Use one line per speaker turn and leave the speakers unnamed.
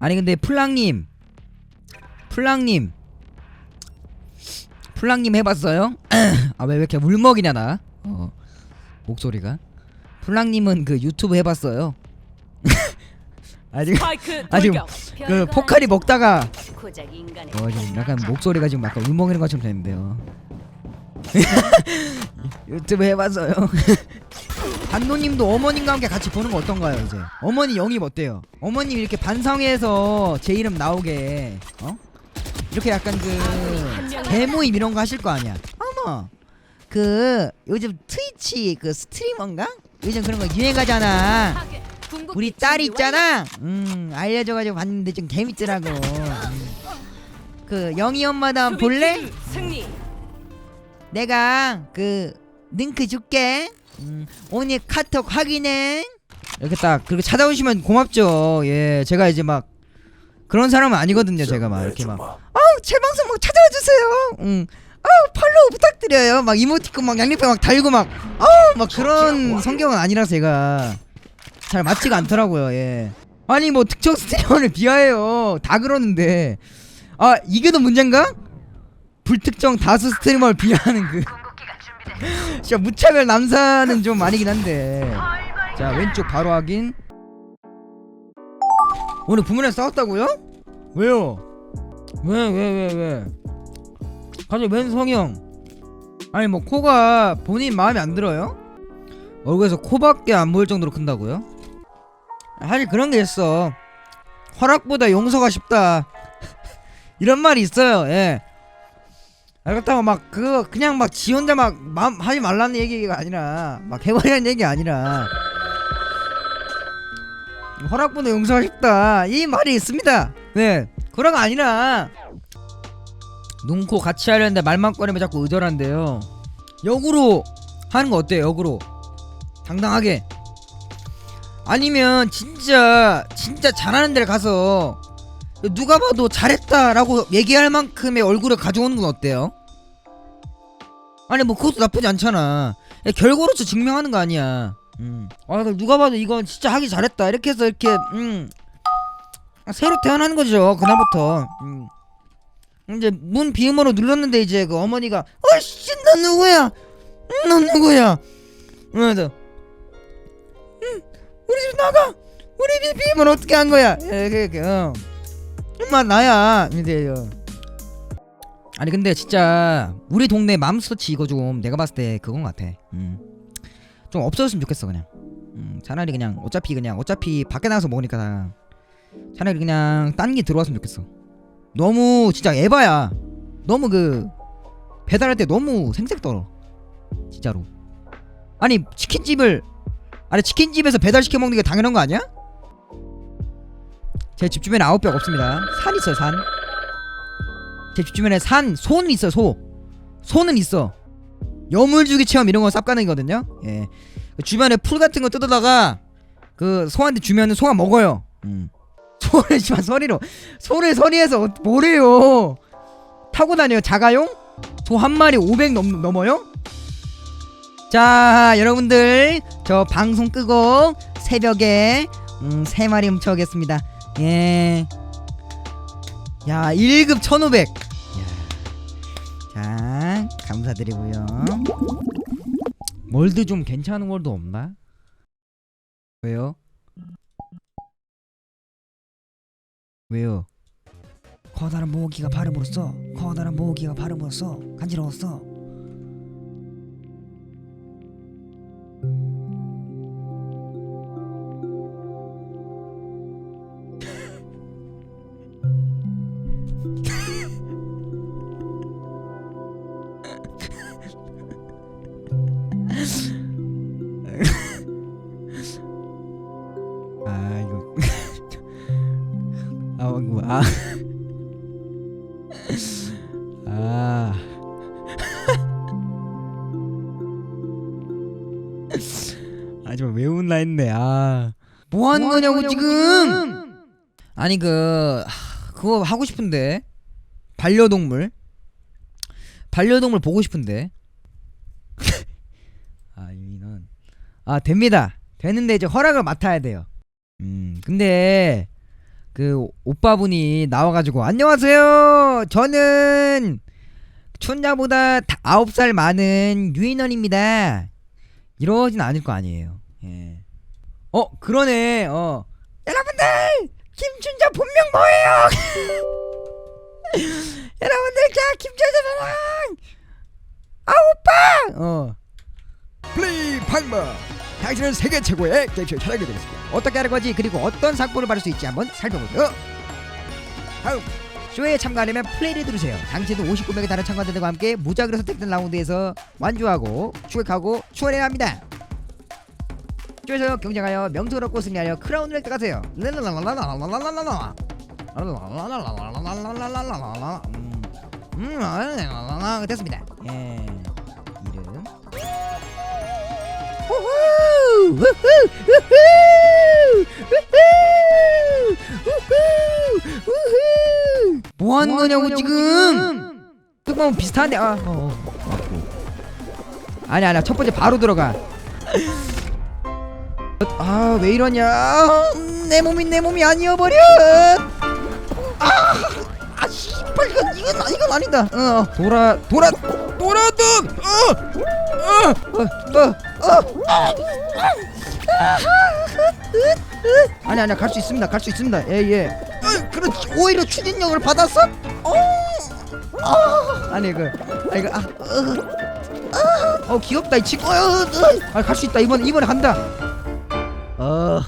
아니 근데 플랑님. 플랑님. 플랑님 해봤어요? 아왜왜 이렇게 울먹이냐 나? 어, 목소리가. 플랑님은 그 유튜브 해봤어요. 아직 아,
돌격.
그 포카리 먹다가 어 지금 약간 목소리가 지금 약간 울먹이는 것처럼 되는데요. 유튜브 해봤어요 안노님도 어머님과 함께 같이 보는 거 어떤가요 이제 어머니 영입 어때요 어머님 이렇게 반성회에서 제 이름 나오게 어 이렇게 약간 그 대모임 이런 거 하실 거 아니야 어머 그 요즘 트위치 그 스트리머인가 요즘 그런 거 유행하잖아 우리 딸 있잖아. 음 알려줘가지고 봤는데 좀 재밌더라고. 음. 그 영희. 한번 볼래? 내가 그 링크 줄게. 음, 오늘 카톡 확인해. 이렇게 딱 그렇게 찾아오시면 고맙죠. 예, 제가 이제 막 그런 사람은 아니거든요. 제가 막 이렇게 막 아우 제 방송 막 찾아와 주세요. 음. 아우 팔로우 부탁드려요. 막 이모티콘 막 양옆에 막 달고 막 아우 막 그런 성격은 아니라서 제가 잘 맞지가 않더라고요. 예. 아니 뭐 특정 스트리머를 비하해요. 다 그러는데 아 이게 더 문제인가? 불특정 다수 스트리머를 비하하는 그 진짜 무차별 남사는 좀 아니긴 한데 자 왼쪽 바로 확인 오늘 부모님 싸웠다고요? 왜요? 왜왜 왜 왜? 갑자기 웬 성형? 아니 뭐 코가 본인 마음에 안 들어요? 얼굴에서 코밖에 안 보일 정도로 큰다고요? 사실 그런 게 있어 허락보다 용서가 쉽다 이런 말이 있어요 예 아, 그렇다고 막 그거 그냥 막 지 혼자 막 마음 하지 말라는 얘기가 아니라 막 해버리는 얘기 아니라. 허락보다 용서가 쉽다. 이 말이 있습니다. 네. 그런 거 아니라. 눈코 같이 하려는데 말만 꺼내면 자꾸 의절한대요. 역으로 하는 거 어때요 역으로? 당당하게. 아니면 진짜 진짜 잘하는 데를 가서 누가 봐도 잘했다라고 얘기할 만큼의 얼굴을 가져오는 건 어때요? 아니 뭐 그것도 나쁘지 않잖아. 야, 결과로서 증명하는 거 아니야. 음. 아 누가 봐도 이건 진짜 하기 잘했다. 이렇게 해서 이렇게 음. 아, 새로 태어나는 거죠 그날부터. 음. 이제 문 비음으로 눌렀는데 이제 그 어머니가 어씨 너 누구야? 음, 너 누구야? 그래서 음, 우리 집 나가. 우리 집 비음을 어떻게 한 거야? 이렇게 이렇게 어. 엄마 나야. 어. 아니 근데 진짜 우리 동네 맘스터치 이거 좀 내가 봤을 때 그건 것 같아. 음. 좀 없어졌으면 좋겠어 그냥. 음, 차라리 그냥 어차피 그냥 어차피 밖에 나가서 먹으니까 다. 차라리 그냥 딴 게 들어왔으면 좋겠어. 너무 진짜 에바야. 너무 그 배달할 때 너무 생색 떨어. 진짜로. 아니 치킨집을 아니 치킨집에서 배달시켜 먹는 게 당연한 거 아니야? 제 집 주변에 아웃백 없습니다. 산 있어요 산. 제 집 주변에 산 소는 있어 소. 소는 있어. 여물주기 체험 이런 건 쌉가능이거든요. 예. 그 주변에 풀 같은 거 뜯어다가 그 소한테 주면은 소가 먹어요. 음. 소를 씨발 소리로. 소를 어- 뭐래요? 타고 다녀요 자가용? 소 한 마리 500 넘, 넘어요? 자 여러분들 저 방송 끄고 새벽에 음, 세 마리 훔쳐오겠습니다 예. 야 1급 1500 야. 자 감사드리고요 월드 좀 괜찮은 월드 없나? 왜요? 왜요? 커다란 모기가 발음으로 써 커다란 모기가 발음으로 써 간지러웠어 아 이거 아 뭐, 아. 아. 아, 좀 외운나 했네. 아. 뭐 하는 거냐고 지금? 아니 그 하, 그거 하고 싶은데. 반려동물. 반려동물 보고 싶은데. 아, 이는 아, 됩니다. 되는데 이제 허락을 맡아야 돼요. 음. 근데 그 오빠분이 나와가지고 안녕하세요. 저는 춘자보다 다- 아홉 살 많은 유인원입니다. 이러진 않을 거 아니에요. 예. 어 그러네. 어 여러분들 김춘자 본명 뭐예요? 여러분들 자 김춘자 본명 아 오빠. 어
플레이 방법 당신은 세계 최고의 게임쇼 촬영이 되겠습니다
어떻게 하는 거지 그리고 어떤 상품을 받을 수 있지 한번 살펴보죠. 다음 쇼에 참가하려면 플레이를 누르세요. 당시에도 59명의 다른 참가자들과 함께 무작위로 선택된 라운드에서 완주하고 추격하고 추월해야 합니다. 쇼에서 경쟁하여 명성을 얻고 승리하여 크라운을 획득하세요. 됐습니다. 예, 이름. 우후! 우후! 우후! 우후! 우후! 뭐 하는 거냐고 지금? 뚜껑 비슷한데 아, 어, 어, 맞고. 아니 아니야 첫 번째 바로 들어가. 아 왜 이러냐? 내 몸이 내 몸이 아니어버려. 아, 아 씨발 이건 이건 이건 아니다. 어, 돌아 돌아 돌아든. 어, 어, 어, 어, 어. 아니 아니야 갈 수 있습니다 갈 수 있습니다 예예 어, 그렇지 오히려 추진력을 받았어 어, 어. 아니 그 아니 그아 어, 어, 어 귀엽다 이 친구 어, 어, 어. 아갈 수 있다 이번 이번에 간다 어